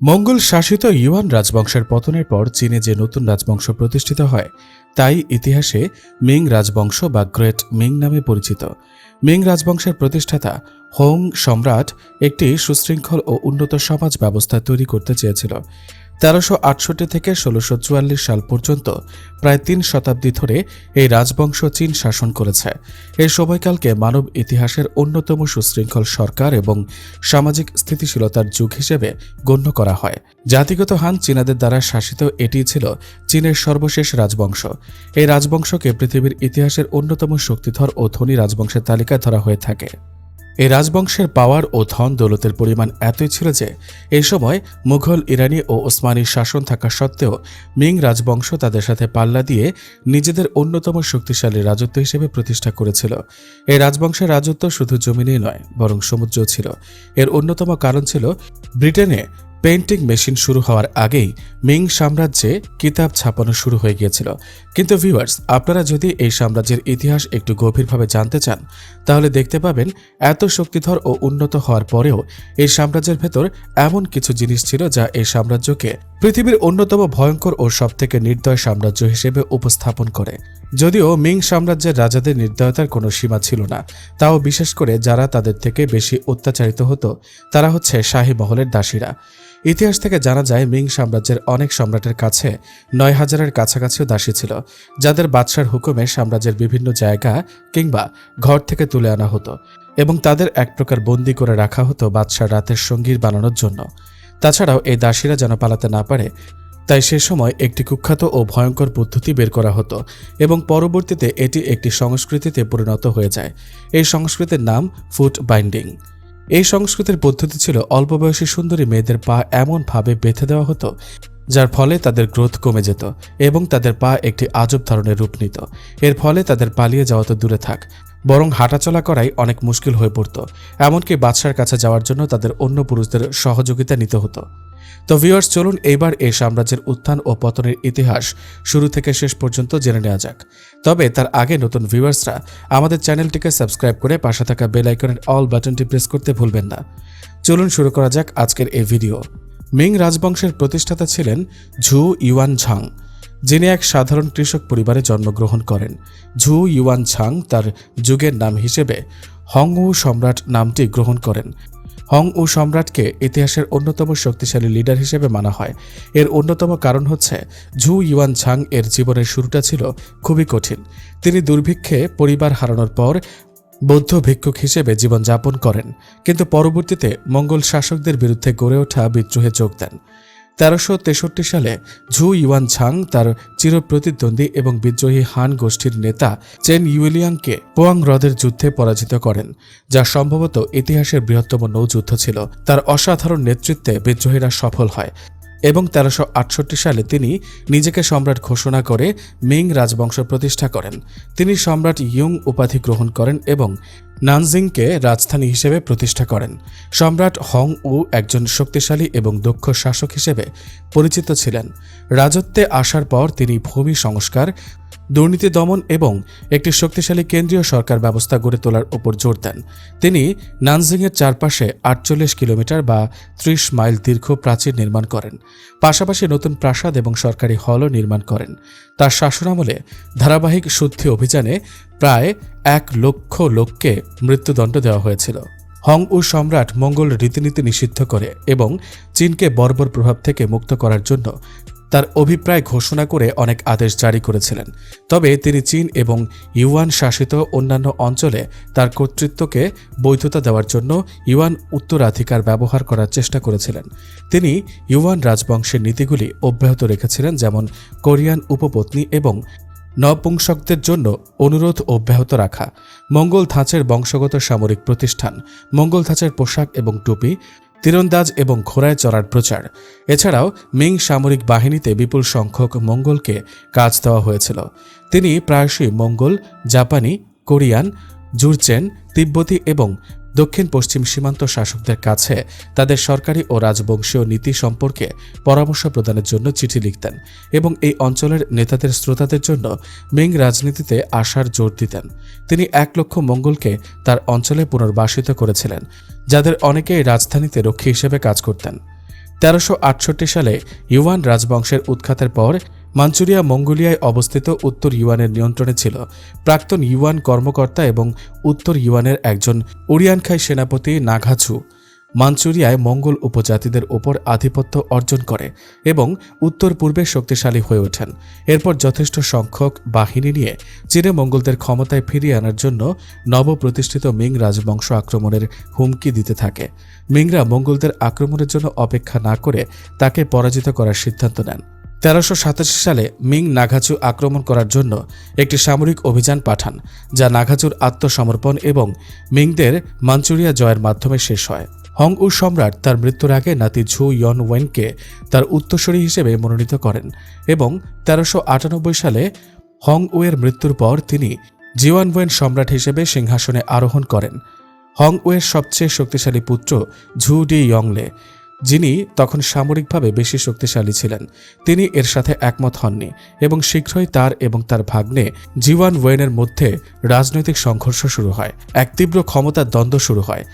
মঙ্গল শাসিত ইউয়ান রাজবংশের পতনের পর চীনে যে নতুন রাজবংশ প্রতিষ্ঠিত হয়, তাই ইতিহাসে মিং রাজবংশ বা গ্রেট মিং নামে পরিচিত। মিং রাজবংশের প্রতিষ্ঠাতা হোং সম্রাট একটি সুশৃঙ্খল ও উন্নত সমাজ ব্যবস্থা তৈরি করতে চেয়েছিল। তেরোশো আটষট্টি থেকে ষোলোশো চুয়াল্লিশ সাল পর্যন্ত প্রায় তিন শতাব্দী ধরে এই রাজবংশ চীন শাসন করেছে। এই সময়কালকে মানব ইতিহাসের অন্যতম সুশৃঙ্খল সরকার এবং সামাজিক স্থিতিশীলতার যুগ হিসেবে গণ্য করা হয়। জাতিগত হান চীনাদের দ্বারা শাসিত এটি ছিল চীনের সর্বশেষ রাজবংশ। এই রাজবংশকে পৃথিবীর ইতিহাসের অন্যতম শক্তিধর ও ধনী রাজবংশের তালিকায় ধরা হয়ে থাকে। এই রাজবংশের পাওয়ার ও ধন দৌলতের পরিমাণ এতই ছিল যে এই সময় মুঘল, ইরানি ও ওসমানী শাসন থাকা সত্ত্বেও মিং রাজবংশ তাদের সাথে পাল্লা দিয়ে নিজেদের অন্যতম শক্তিশালী রাজত্ব হিসেবে প্রতিষ্ঠা করেছিল। এই রাজবংশের রাজত্ব শুধু জমিনেই নয়, বরং সমুদ্রও ছিল। এর অন্যতম কারণ ছিল ব্রিটেনে পেন্টিং মেশিন শুরু হওয়ার আগেই মিং সাম্রাজ্যে কিতাব ছাপানো শুরু হয়ে গিয়েছিল। কিন্তু ভিউয়ার্স আপনারা যদি এই সাম্রাজ্যের ইতিহাস একটু গভীরভাবে জানতে চান, তাহলে দেখতে পাবেন এত শক্তিধর ও উন্নত হওয়ার পরেও এই সাম্রাজ্যের ভেতর এমন কিছু জিনিস ছিল যা এই সাম্রাজ্যকে পৃথিবীর অন্যতম ভয়ঙ্কর ও সবথেকে নির্দয় সাম্রাজ্য হিসেবে উপস্থাপন করে। যদিও মিং সাম্রাজ্যের রাজাদের নির্দয়তার কোনো সীমা ছিল না, তাও বিশেষ করে যারা তাদের থেকে বেশি অত্যাচারিত হতো, তারা হচ্ছে শাহী মহলের দাসীরা। ইতিহাস থেকে জানা যায়, মিং সাম্রাজ্যের অনেক সম্রাটের কাছে নয় হাজারের কাছাকাছিও দাসী ছিল, যাদের বাদশার হুকুমে সাম্রাজ্যের বিভিন্ন জায়গা কিংবা ঘর থেকে তুলে আনা হতো এবং তাদের এক প্রকার বন্দি করে রাখা হতো বাদশার রাতের সঙ্গীর বানানোর জন্য। তাছাড়াও এই দাসীরা যেন পালাতে না পারে, তাই সে সময় একটি কুখ্যাত ও ভয়ঙ্কর পদ্ধতি বের করা হতো এবং পরবর্তীতে এটি একটি সংস্কৃতিতে পরিণত হয়ে যায়। এই সংস্কৃতির নাম ফুট বাইন্ডিং এই সংস্কৃতির পদ্ধতি ছিল অল্প বয়সী সুন্দরী মেয়েদের পা এমনভাবে বেঁধে দেওয়া হতো, যার ফলে তাদের গ্রোথ কমে যেত এবং তাদের পা একটি আজব ধরনের রূপ নিত। এর ফলে তাদের পালিয়ে যাওয়া তো দূরে থাক, বরং হাঁটাচলা করাই অনেক মুশকিল হয়ে পড়ত। এমনকি বাদশার কাছে যাওয়ার জন্য তাদের অন্য পুরুষদের সহযোগিতা নিতে হতো। তো ভিউয়ার্স চলুন এইবার এই সাম্রাজ্যের উত্থান ও পতনের ইতিহাস শুরু থেকে শেষ পর্যন্ত জেনে নেওয়া যাক। তবে তার আগে নতুন ভিউয়ার্সরা আমাদের চ্যানেলটিকে সাবস্ক্রাইব করে পাশে থাকা বেল আইকনের অল বাটনটি প্রেস করতে ভুলবেন না। চলুন শুরু করা যাক আজকের এই ভিডিও। মিং রাজবংশের প্রতিষ্ঠাতা ছিলেন ঝু ইউয়ান ঝাং যিনি এক সাধারণ কৃষক পরিবারে জন্মগ্রহণ করেন। ঝু ইউয়ান ঝাং তার যুগের নাম হিসেবে হংউ সম্রাট নামটি গ্রহণ করেন। হং ও সম্রাটকে ইতিহাসের অন্যতম শক্তিশালী লিডার হিসেবে মানা হয়। এর অন্যতম কারণ হচ্ছে, ঝু ইউয়ান ঝাং এর জীবনের শুরুটা ছিল খুবই কঠিন। তিনি দুর্ভিক্ষে পরিবার হারানোর পর বৌদ্ধ ভিক্ষুক হিসেবে জীবনযাপন করেন, কিন্তু পরবর্তীতে মঙ্গল শাসকদের বিরুদ্ধে গড়ে ওঠা বিদ্রোহে যোগ দেন। তেরোশো তেষট্টি সালে ঝু ইউয়ান ঝাং তার চিরপ্রতিদ্বন্দ্বী এবং বিদ্রোহী হান গোষ্ঠীর নেতা চেন ইউলিয়াংকে পোয়াং হ্রদের যুদ্ধে পরাজিত করেন, যা সম্ভবত ইতিহাসের বৃহত্তম নৌযুদ্ধ ছিল। তার অসাধারণ নেতৃত্বে বিদ্রোহীরা সফল হয় এবং তেরোশো সালে তিনি নিজেকে সম্রাট ঘোষণা করে মিং রাজবংশ প্রতিষ্ঠা করেন। তিনি সম্রাট ইয়ং উপাধি গ্রহণ করেন এবং নানজিংকে রাজধানী হিসেবে প্রতিষ্ঠা করেন। সম্রাট হং উ একজন শক্তিশালী এবং দক্ষ শাসক হিসেবে পরিচিত ছিলেন। রাজত্বে আসার পর তিনি ভূমি সংস্কার, দুর্নীতি দমন এবং একটি শক্তিশালী কেন্দ্রীয় সরকার ব্যবস্থা গড়ে তোলার উপর জোর দেন। তিনি নানজিংয়ের চারপাশে আটচল্লিশ কিলোমিটার বা ত্রিশ মাইল দীর্ঘ প্রাচীর নির্মাণ করেন। পাশাপাশি নতুন প্রাসাদ এবং সরকারি হলও নির্মাণ করেন। তার শাসনামলে ধারাবাহিক শুদ্ধি অভিযানে প্রায় এক লক্ষ লোককে মৃত্যুদণ্ড দেওয়া হয়েছিল। হং উ সম্রাট মঙ্গল রীতিনীতি নিষিদ্ধ করে এবং চীনকে বর্বর প্রভাব থেকে মুক্ত করার জন্য তার অভিপ্রায় ঘোষণা করে অনেক আদেশ জারি করেছিলেন। তবে তিনি চীন এবং ইউয়ান শাসিত অন্যান্য অঞ্চলে তার কর্তৃত্বকে বৈধতা দেওয়ার জন্য ইউয়ান উত্তরাধিকার ব্যবহার করার চেষ্টা করেছিলেন। তিনি ইউয়ান রাজবংশের নীতিগুলি অব্যাহত রেখেছিলেন, যেমন কোরিয়ান উপপত্নী এবং নপুংসকদের জন্য অনুরোধ অব্যাহত রাখা। মঙ্গল ধাঁচের বংশগত সামরিক প্রতিষ্ঠান, মঙ্গল ধাঁচের পোশাক এবং টুপি, তীরন্দাজ এবং ঘোড়ায় চড়ার প্রচার। এছাড়াও মিং সামরিক বাহিনীতে বিপুল সংখ্যক মঙ্গলকে কাজ দেওয়া হয়েছিল। তিনি প্রায়শই মঙ্গল, জাপানি, কোরিয়ান, জুরচেন, তিব্বতী এবং দক্ষিণ পশ্চিম সীমান্ত শাসকদের কাছে তাদের সরকারি ও রাজবংশীয় নীতি সম্পর্কে পরামর্শ প্রদানের জন্য চিঠি লিখতেন এবং এই অঞ্চলের নেতাদের শ্রোতাদের জন্য মিং রাজনীতিতে আসার জোর দিতেন। তিনি এক লক্ষ মঙ্গলকে তার অঞ্চলে পুনর্বাসিত করেছিলেন, যাদের অনেকেই রাজধানীতে রক্ষী হিসেবে কাজ করতেন। তেরোশো সালে ইউয়ান রাজবংশের উৎখাতের পর মাঞ্চুরিয়া মঙ্গোলিয়ায় অবস্থিত উত্তর ইউয়ানের নিয়ন্ত্রণে ছিল প্রাক্তন ইউয়ান কর্মকর্তা এবং উত্তর ইউয়ানের একজন উড়িয়ানখাই সেনাপতি নাঘাছু। মাঞ্চুরিয়ায় মঙ্গল উপজাতিদের ওপর আধিপত্য অর্জন করে এবং উত্তর পূর্বে শক্তিশালী হয়ে ওঠেন। এরপর যথেষ্ট সংখ্যক বাহিনী নিয়ে চীনে মঙ্গলদের ক্ষমতায় ফিরিয়ে আনার জন্য নবপ্রতিষ্ঠিত মিং রাজবংশ আক্রমণের হুমকি দিতে থাকে। মিংরা মঙ্গলদের আক্রমণের জন্য অপেক্ষা না করে তাকে পরাজিত করার সিদ্ধান্ত নেন। তেরোশো সাতাশি সালে মিং নাগাচু আক্রমণ করার জন্য একটি সামরিক অভিযান পাঠান, যা নাগাচুর আত্মসমর্পণ এবং মিংদের মাঞ্চুরিয়া জয়ের মাধ্যমে শেষ হয়। হং উ সম্রাট তার মৃত্যুর আগে নাতি ঝু ইয়ন ওয়েনকে তার উত্তরসূরি হিসেবে মনোনীত করেন এবং তেরোশো আটানব্বই সালে হং উয়ের মৃত্যুর পর তিনি জিওয়ান ওয়েন সম্রাট হিসেবে সিংহাসনে আরোহণ করেন। হং উয়ের সবচেয়ে শক্তিশালী পুত্র ঝু ডি ইয়ংলে। যিনি তখন সামরিকভাবে বেশি শক্তিশালী ছিলেন। তিনি এর সাথে একমত হননি এবং শীঘ্রই তার এবং তার ভাগ্নে জিওয়ান ওয়েনের মধ্যে রাজনৈতিক সংঘর্ষ শুরু হয়। এক তীব্র ক্ষমতার দ্বন্দ্ব শুরু হয়।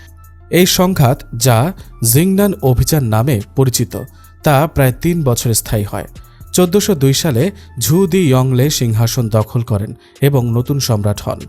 এই সংঘাত, যা জিংনান অভিযান নামে পরিচিত, তা প্রায় তিন বছর স্থায়ী হয়। চোদ্দশো সালে ঝু দি ইয়ংলে সিংহাসন দখল করেন এবং নতুন সম্রাট হন।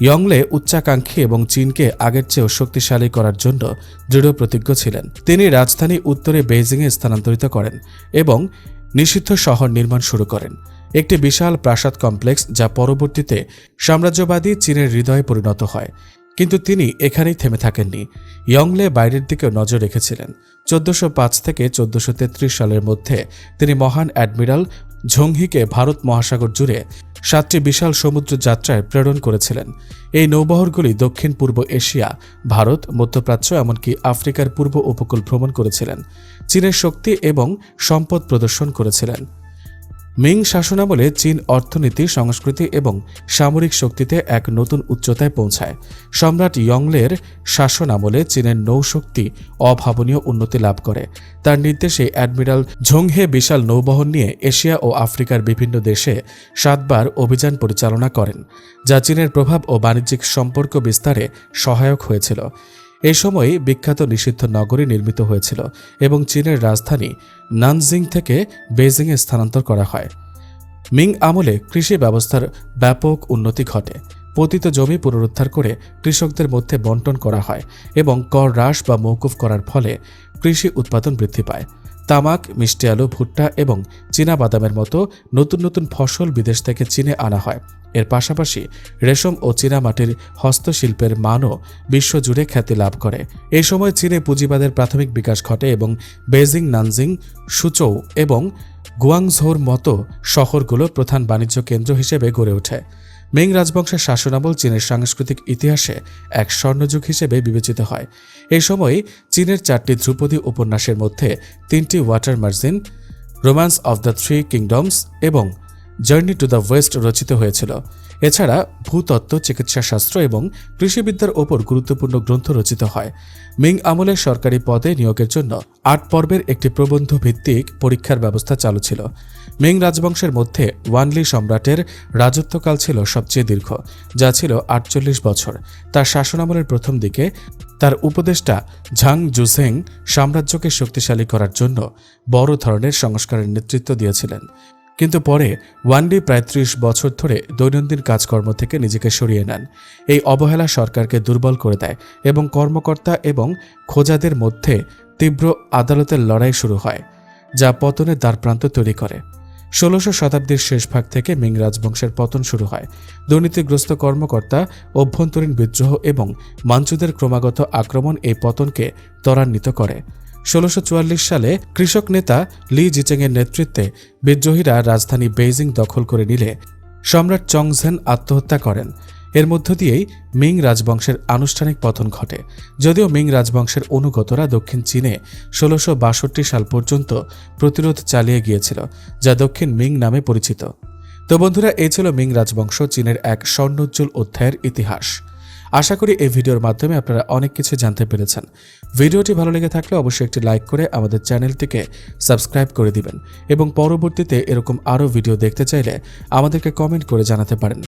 ইয়ংলে উচ্চাকাঙ্ক্ষী এবং চীনকে আগের চেয়েও শক্তিশালী করার জন্য দৃঢ় প্রতিজ্ঞ ছিলেন। তিনি রাজধানী উত্তরে বেইজিংয়ে স্থানান্তরিত করেন এবং নিষিদ্ধ শহর নির্মাণ শুরু করেন। একটি বিশাল প্রাসাদ কমপ্লেক্স যা পরবর্তীতে সাম্রাজ্যবাদী চীনের হৃদয়ে পরিণত হয়। কিন্তু তিনি এখানেই থেমে থাকেননি। ইয়ংলে বাইরের দিকেও নজর রেখেছিলেন। চোদ্দশো পাঁচ থেকে চোদ্দশো তেত্রিশ সালের মধ্যে তিনি মহান অ্যাডমিরাল ঝংহিকে ভারত মহাসাগর জুড়ে সাতটি বিশাল সমুদ্র যাত্রায় প্রেরণ করেছিলেন। এই নৌবহরগুলি দক্ষিণ পূর্ব এশিয়া, ভারত, মধ্যপ্রাচ্য, এমনকি আফ্রিকার পূর্ব উপকূল ভ্রমণ করেছিলেন। চীনের শক্তি এবং সম্পদ প্রদর্শন করেছিলেন। মিং শাসনামলে চীন অর্থনীতি, সংস্কৃতি এবং সামরিক শক্তিতে এক নতুন উচ্চতায় পৌঁছায়। সম্রাট ইয়ংলের শাসনামলে চীনের নৌশক্তি অভাবনীয় উন্নতি লাভ করে। তার নির্দেশে অ্যাডমিরাল ঝংহে বিশাল নৌবহন নিয়ে এশিয়া ও আফ্রিকার বিভিন্ন দেশে সাতবার অভিযান পরিচালনা করেন, যা চীনের প্রভাব ও বাণিজ্যিক সম্পর্ক বিস্তারে সহায়ক হয়েছিল। এই সময় বিখ্যাত নিষিদ্ধ নগরী নির্মিত হয়েছিল এবং চীনের রাজধানী নানজিং থেকে বেজিংয়ে স্থানান্তর করা হয়। মিং আমলে কৃষি ব্যবস্থার ব্যাপক উন্নতি ঘটে। পতিত জমি পুনরুদ্ধার করে কৃষকদের মধ্যে বন্টন করা হয় এবং কর হ্রাস বা মৌকুফ করার ফলে কৃষি উৎপাদন বৃদ্ধি পায়। তামাক, মিষ্টি আলু, ভুট্টা এবং চীনা বাদামের মতো নতুন নতুন ফসল বিদেশ থেকে চীনে আনা হয়। এর পাশাপাশি রেশম ও চীনামাটির হস্তশিল্পের মানও বিশ্বজুড়ে খ্যাতি লাভ করে। এই সময় চীনে পুঁজিবাদের প্রাথমিক বিকাশ ঘটে এবং বেজিং নানজিং, সুচৌ এবং গুয়াংঝোর মতো শহরগুলো প্রধান বাণিজ্য কেন্দ্র হিসেবে গড়ে ওঠে। মিং রাজবংশের শাসনামল চীনের সাংস্কৃতিক ইতিহাসে এক স্বর্ণযুগ হিসেবে বিবেচিত হয়। এই সময় চীনের চারটি ধ্রুপদী উপন্যাসের মধ্যে তিনটি Water Margin, Romance of the Three Kingdoms এবং জার্নি টু দ্য ওয়েস্ট রচিত হয়েছিল। এছাড়া ভূতত্ত্ব, চিকিৎসাশাস্ত্র এবং কৃষিবিদ্যার ওপর গুরুত্বপূর্ণ গ্রন্থ রচিত হয়। মিং আমলের সরকারি পদে নিয়োগের জন্য আট পর্বের একটি প্রবন্ধ ভিত্তিক পরীক্ষার ব্যবস্থা চালু ছিল। মিং রাজবংশের মধ্যে ওয়ানলি সম্রাটের রাজত্বকাল ছিল সবচেয়ে দীর্ঘ, যা ছিল আটচল্লিশ বছর। তার শাসনামলের প্রথম দিকে তার উপদেষ্টা ঝাং জুসেং সাম্রাজ্যকে শক্তিশালী করার জন্য বড় ধরনের সংস্কারের নেতৃত্ব দিয়েছিলেন। কিন্তু পরে ওয়ানডি প্রায় ত্রিশ বছর ধরে দৈনন্দিন কাজকর্ম থেকে নিজেকে সরিয়ে নেন। এই অবহেলা সরকারকে দুর্বল করে দেয় এবং কর্মকর্তা এবং খোঁজাদের মধ্যে তীব্র আদালতের লড়াই শুরু হয়, যা পতনের দ্বারপ্রান্ত তৈরি করে। ষোলোশো শতাব্দীর শেষ ভাগ থেকে মিং রাজবংশের পতন শুরু হয়। দুর্নীতিগ্রস্ত কর্মকর্তা, অভ্যন্তরীণ বিদ্রোহ এবং মাঞ্চুদের ক্রমাগত আক্রমণ এই পতনকে ত্বরান্বিত করে। ষোলোশো সালে কৃষক নেতা লি জিচেংয়ের নেতৃত্বে বিদ্রোহীরা রাজধানী বেইজিং দখল করে নিলে সম্রাট চংঝেন আত্মহত্যা করেন। এর মধ্য দিয়েই মিং রাজবংশের আনুষ্ঠানিক পতন ঘটে। যদিও মিং রাজবংশের অনুগতরা দক্ষিণ চীনে ষোলোশো সাল পর্যন্ত প্রতিরোধ চালিয়ে গিয়েছিল, যা দক্ষিণ মিং নামে পরিচিত। তো বন্ধুরা এই ছিল মিং রাজবংশ, চীনের এক স্বর্ণোজ্জ্বল অধ্যায়ের ইতিহাস। আশা করি এই ভিডিওর মাধ্যমে আপনারা অনেক কিছু জানতে পেরেছেন। ভিডিওটি ভালো লেগে থাকলে অবশ্যই একটি লাইক করে আমাদের চ্যানেলটিকে সাবস্ক্রাইব করে দিবেন এবং পরবর্তীতে এরকম আরও ভিডিও দেখতে চাইলে আমাদেরকে কমেন্ট করে জানাতে পারেন।